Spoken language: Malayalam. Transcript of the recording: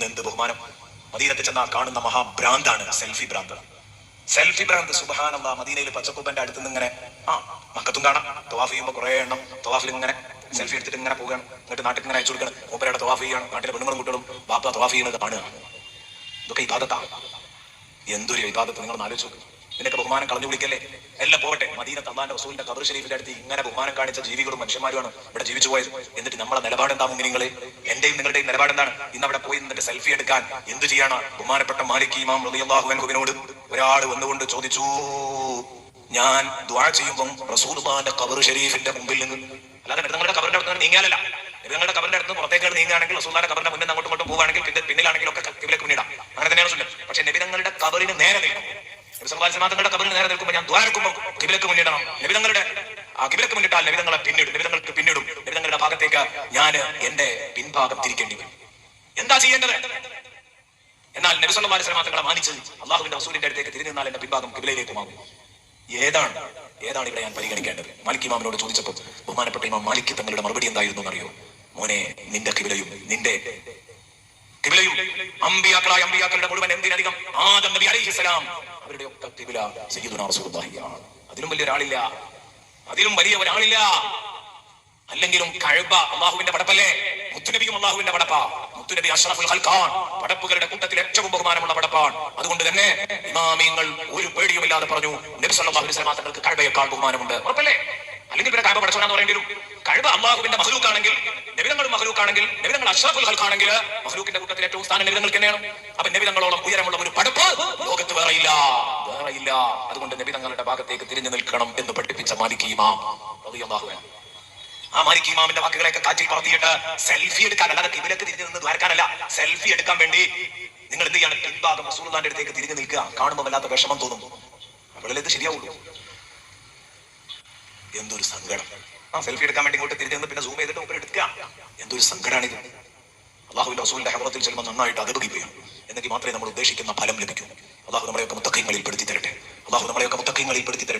ഇന്ന് എന്ത് ബഹുമാനം? മദീനത്ത് ചെന്നാൽ കാണുന്ന മഹാഭ്രാന്താണ് സെൽഫി ഭ്രാന്ത്. സെൽഫി ഭ്രാന്ത് സുബഹാനന്ദ മദീനയിൽ പച്ചക്കൂപ്പന്റെ അടുത്ത് നിന്ന് ഇങ്ങനെ ആ മക്കത്തും കാണാം. തവാഫ് ചെയ്യുമ്പോൾ കുറെ എണ്ണം തവാഫിൽ ഇങ്ങനെ സെൽഫി എടുത്തിട്ട് ഇങ്ങനെ പോവുകയാണ്. എന്നിട്ട് നാട്ടിൽ ഇങ്ങനെ അയച്ചു കൊടുക്കണം മൂപ്പരയുടെ തവാഫ് ചെയ്യണം നാട്ടിലെ പെണ്ണുങ്ങളും കുട്ടികളും ബാപ്പ തവാഫ് ചെയ്യുന്നത് കാണുക ഇതൊക്കെ ഇബാദത്താണ് എന്തൊരു ഇബാദത്ത്? നിങ്ങൾ ആലോചിച്ച് നോക്ക്. നിനക്ക് ബഹുമാനം കളഞ്ഞു വിളിക്കല്ലേ? എല്ലാം പോകട്ടെ. മദീന തന്നാന്റെ റസൂലിന്റെ കബർ ഷരീഫിന്റെ അടുത്ത് ഇങ്ങനെ ബഹുമാനം കാണിച്ച ജീവികളും മനുഷ്യന്മാരുമാണ് ഇവിടെ ജീവിച്ചു പോയത്. എന്നിട്ട് നമ്മുടെ നിലപാട് എന്താ നിങ്ങളെ? എന്റെയും നിങ്ങളുടെയും നിലപാട് എന്താണ്? ഇന്ന് അവിടെ പോയി നിന്നിട്ട് സെൽഫി എടുക്കാൻ എന്ത് ചെയ്യാണ് ബഹുമാനപ്പെട്ട മാലിക് ഇമാം റളിയല്ലാഹു അൻഹുവിനോട് ഒരാൾ വന്നുകൊണ്ട് ചോദിച്ചു ഞാൻ ദുആ ചെയ്യുമ്പോൾ റസൂലുള്ളാഹിന്റെ കബർ ഷരീഫിന്റെ മുമ്പിൽ നിന്ന് അല്ലാതെ നിങ്ങളുടെ കബറിന്റെ അടുത്ത് നീങ്ങിയാലല്ല. നിങ്ങളുടെ കബറിന്റെ അടുത്ത് പുറത്തേക്ക് നീങ്ങുകയാണെങ്കിൽ റസൂലിന്റെ കബറിന്റെ മുന്നിൽ അങ്ങോട്ടും ഇങ്ങോട്ടും പോവുകയാണെങ്കിൽ പിന്നിലാണെങ്കിലും ഒക്കെ കിബിലേക്ക് പിന്നിടാം. അങ്ങനെ തന്നെയാണ് സുന്ദരം പക്ഷെ നബി തങ്ങളുടെ കബറിന് നേരെ നിൽക്കും തങ്ങളുടെ കബറിന് നേരെ നിൽക്കുമ്പോൾ ഞാൻ ദ്വാരക്കുമ്പോൾ കിബിലക്ക് മുന്നിടണം. നബി തങ്ങളുടെ ആ കിബിലക്ക് മുന്നിട്ടാൽ നബി തങ്ങളെ പിന്നിടും. നബി തങ്ങൾക്ക് പിന്നിടും. നിബിതങ്ങളുടെ ഭാഗത്തേക്ക് ഞാൻ എന്റെ പിൻഭാഗം തിരിക്കേണ്ടി വരും. എന്താ ചെയ്യേണ്ടത്? എന്നാൽ നബി സല്ലല്ലാഹു അലൈഹി തങ്ങളെ മാനിച്ച് അള്ളാഹുവിന്റെ റസൂലിന്റെ അടുത്തേക്ക് തിരിഞ്ഞു നിന്നാൽ എന്റെ പിൻഭാഗം കിബിലയിലേക്ക് മാറും. ഏതാണ്? ഏതാണ് ഇവിടെ ഞാൻ പരിഗണിക്കേണ്ടത്? മാലിക് ഇമാമിനോട് ചോദിച്ചപ്പോൾ ബഹുമാനപ്പെട്ട ഇമാം മാലിക് തങ്ങളുടെ മറുപടി എന്തായിരുന്നു എന്നറിയോ? മോനെ നിന്റെ കിബിലയും നിന്റെ കിബിലയും അമ്പിയാക്കളായ അമ്പിയാക്കളുടെ മുഴുവൻ എന്തിനധികം? ആദം നബി അലൈഹിസ്സലാം അവരുടെ ഒക്കെ കിബില സയ്യിദുനാ റസൂലുള്ളാഹിയാണ്. അതിലും വലിയ ഒരാളില്ല. അതിലും വലിയ ഒരാളില്ല. അല്ലെങ്കിലും കഴബ അള്ളാഹുവിന്റെ പടപ്പല്ലേ? മുത്തുനബിയും അള്ളാഹുവിന്റെ പടപ്പ. മുത്തുനബി അഷ്റഫുൽ ഖൽഖാൻ പടപ്പുകളുടെ കൂട്ടത്തിൽ ഏറ്റവും ബഹുമാനമുള്ള പടപ്പാണ്. അതുകൊണ്ട് തന്നെ ഇമാമിയങ്ങൾ ഒരു പേടിയുമില്ലാതെ പറഞ്ഞു നബി സല്ലല്ലാഹു അലൈഹി വസല്ലം തങ്ങൾക്ക് കഴബയേക്കാൾ ബഹുമാനമുണ്ട്. ഉറപ്പല്ലേ? അല്ലെങ്കിൽ പിന്നെ കഴബ പടച്ചോനാന്ന് പറയേണ്ടി വരും. കഴബ അള്ളാഹുവിന്റെ മഹലൂക്കാണെങ്കിൽ നബിതങ്ങളും മഹലൂക്കാണെങ്കിൽ നബിതങ്ങൾ അഷ്റഫുൽ ഹൽക്കാണെങ്കിൽ മഹലൂക്കിന്റെ കൂട്ടത്തിൽ ഏറ്റവും സ്ഥാനം നബിതങ്ങൾക്ക് തന്നെയാണ്. അപ്പൊ നബിതങ്ങളോളം ഉയരമുള്ള ഒരു പഠിപ്പ് ലോകത്ത് വേറെയില്ല. വേറെയില്ല. അതുകൊണ്ട് നബിതങ്ങളുടെ ഭാഗത്തേക്ക് തിരിഞ്ഞു നിൽക്കണം എന്ന് പഠിപ്പിച്ച മാലിക് ഇമാം ആ മാലിക് ഇമാമിന്റെ വാക്കുകളൊക്കെ കാറ്റിൽ പറത്തിയിട്ട് സെൽഫി എടുക്കാൻ അല്ലാതെ കിബിലക്ക് തിരിഞ്ഞു നിന്ന് ദ്വാരക്കാനല്ല. സെൽഫി എടുക്കാൻ വേണ്ടി നിങ്ങൾ എന്ത് ചെയ്യാണ്? പിൻഭാഗം റസൂലുള്ളാന്റെ അടുത്തേക്ക് തിരിഞ്ഞു നിൽക്കുക. കാണുമ്പോൾ വല്ലാത്ത വിഷമം തോന്നും. അവളിൽ ഇത് ശരിയാവുള്ളൂ. എന്തൊരു സങ്കടം. ആ സെൽഫി എടുക്കാൻ വേണ്ടി ഇങ്ങോട്ട് തിരിഞ്ഞു പിന്നെ സൂം ചെയ്തിട്ട് മുമ്പിൽ എടുക്കുക. എന്തൊരു സങ്കടമാണിത് അള്ളാഹുവിന്റെ റസൂലിന്റെ ഹവറത്തിൽ ചെല്ലുമ്പോൾ നന്നായിട്ട് അതപകിപ്പിക്കണം എന്നെങ്കിൽ മാത്രമേ നമ്മൾ ഉദ്ദേശിക്കുന്ന ഫലം ലഭിക്കൂ. അള്ളാഹു നമ്മളെയൊക്കെ മുത്തക്കൈങ്ങളിൽ പെടുത്തി തരട്ടെ അള്ളാഹു നമ്മളെയൊക്കെ മുത്തക്കൈങ്ങളിൽ പെടുത്തി തരട്ടെ